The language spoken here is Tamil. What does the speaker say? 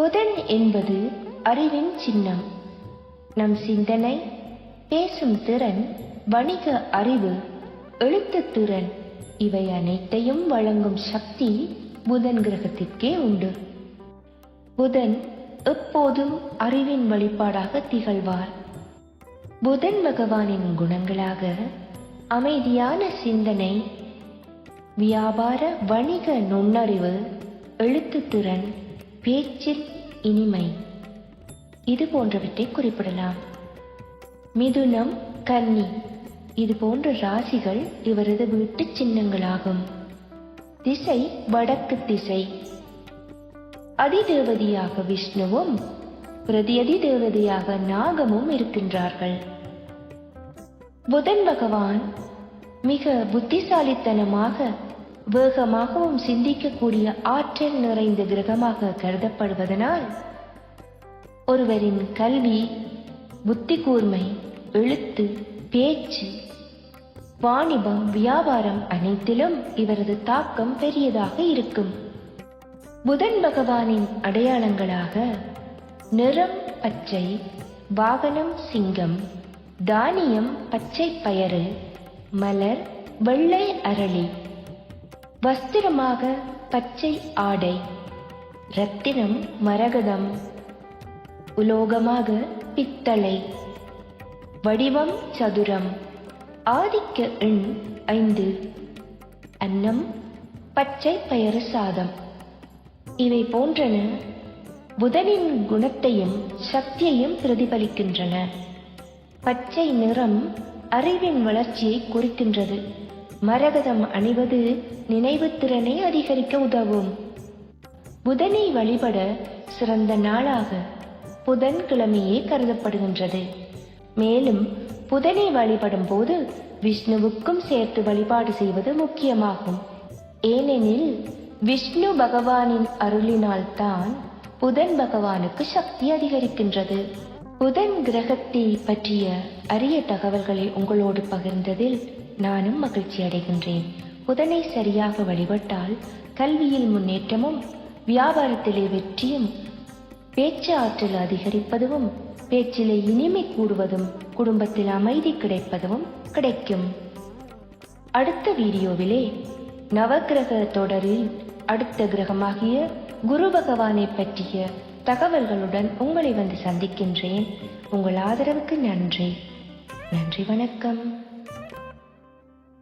புதன் என்பது அறிவின் சின்னம். நம் சிந்தனை பேசும் திறன் வணிக அறிவு எழுத்து திறன் இவை அனைத்தையும் வழங்கும் சக்தி புதன் கிரகத்திற்கே உண்டு. புதன் எப்போதும் அறிவின் வழிபாடாக திகழ்வார். புதன் பகவானின் குணங்களாக அமைதியான சிந்தனை வியாபார வணிக நுண்ணறிவு எழுத்துத்திறன் பேச்சில் இனிமை. இது போன்றவற்றை குறிப்பிடலாம். மிதுனம் கன்னி. இது போன்ற ராசிகள் இவரது வீட்டு சின்னங்களாகும். திசை வடக்கு திசை. அதிதேவதியாக விஷ்ணுவும் பிரதியதி தேவதையாக நாகமும் இருக்கின்றார்கள். புதன் பகவான் மிக புத்திசாலித்தனமாக வேகமாகவும் சிந்திக்கக்கூடிய ஆற்றல் நிறைந்த கிரகமாக கருதப்படுவதனால் ஒருவரின் கல்வி புத்தி கூர்மை எழுத்து பேச்சு வாணிபம் வியாபாரம் அனைத்திலும் இவரது தாக்கம் பெரியதாக இருக்கும். புதன் பகவானின் அடையாளங்களாக நிறம் பச்சை வாகனம் சிங்கம் தானியம் பச்சை பயறு மலர் வெள்ளை அரளி வஸ்திரமாக பச்சை ஆடை ரத்தினம் மரகதம் உலோகமாக பித்தளை வடிவம் சதுரம் ஆதிக்க எண் ஐந்து அன்னம் பச்சை பயறு சாதம். இவை போன்றன புதனின் குணத்தையும் சக்தியையும் பிரதிபலிக்கின்றன. பச்சை நிறம் அறிவின் வளர்ச்சியை குறிக்கின்றது. மரகதம் அணிவது நினைவுத்திறனை அதிகரிக்க உதவும். புதனை வழிபட சிறந்த நாளாக புதன்கிழமையே கருதப்படுகின்றது. மேலும் புதனை வழிபடும் போது விஷ்ணுவுக்கும் சேர்த்து வழிபாடு செய்வது முக்கியமாகும். ஏனெனில் விஷ்ணு பகவானின் அருளினால்தான் புதன் பகவானுக்கு சக்தி அதிகரிக்கின்றது. புதன் கிரகத்தை பற்றிய அரிய தகவல்களை உங்களோடு பகிர்ந்ததில் நானும் மகிழ்ச்சி அடைகின்றேன். புதனை சரியாக வழிபட்டால் கல்வியில் முன்னேற்றமும் வியாபாரத்திலே வெற்றியும் பேச்சு ஆற்றல் அதிகரிப்பதும் பேச்சிலே இனிமை கூடுவதும் குடும்பத்தில் அமைதி கிடைப்பதும் கிடைக்கும். அடுத்த வீடியோவிலே நவக்கிரக தொடரில் அடுத்த கிரகமாகிய குரு பகவானை பற்றிய தகவல்களுடன் உங்களை வந்து சந்திக்கின்றேன். உங்கள் ஆதரவுக்கு நன்றி. நன்றி வணக்கம்.